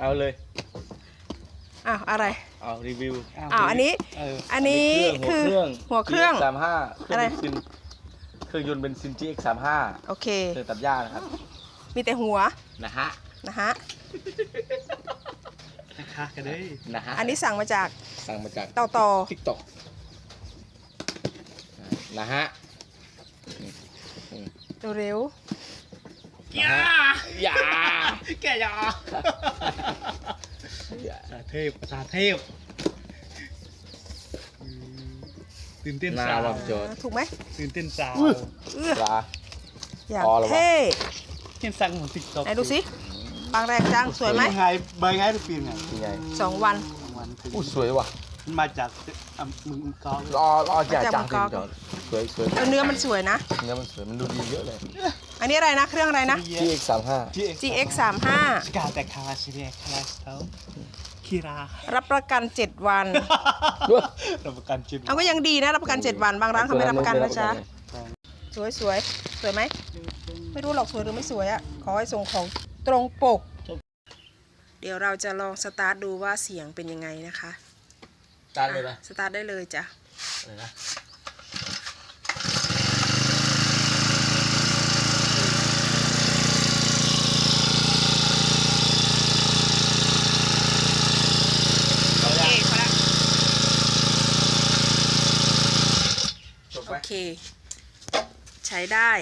เอาเลย อ้าวอะไร เอารีวิวอ้าวอันนี้ เอออันนี้คือหัวเครื่อง สามห้าเครื่อะไรองเบนซินเครื่องยนต์เบนซิน GX สามห้าโอเค เครื่องตัดหญ้านะครับ มีแต่หัวนะฮะ นะฮะ นะคะกันเลยนะฮะอันนี้สั่งมาจากสั่งมาจาก เต่าต่อ ทิกตอกนะฮะเร็วนะฮะอย่า แกยาอย่าภาษาเทพภาษาเทพอืมตื่นเต้นนาสาววังโจรถูกไหมตื่นเต้นสาวเอื้อปลา อย่างพอแล้ววะ เท่เห็นสั่งของติ๊กต็อกไหนดูสิบางแรกจังสวยไหม ไงใบไงทุกปีไงเป็นไงสองวันวันถึงอู้สวยว่ะมันมาจากอะมึงมึงกอล์ฟรอรอจ่ามาจากจ่ามังกรจอดสวยสวยแล้วเนื้อมันสวยนะ เนื้อมันสวยมันดูดีเยอะเลย อันนี้อะไรนะเครื่องอะไรนะ GX สามห้า GX 3 5สกาแต่คาราชิเนียคาราสเตลคีรารับประกัน 7 วันรับประกันจิบเอาก็ยังดีนะ รับประกัน 7 วันบางร้านเขาไม่รับประกันนะจ๊ะไม่รับประกันสวยสวยสวยไหม ไม่รู้หรอกสวยหรือไม่สวยอะขอให้ส่งของตรงปก เดี๋ยวเราจะลองสตาร์ทดูว่าเสียงเป็นยังไงนะคะ ตัดเลยนะอะสตาร์ทได้เลยจ้ะเลยนะ โอเคพอละ จบ โอ ไหม เค ใช้ได้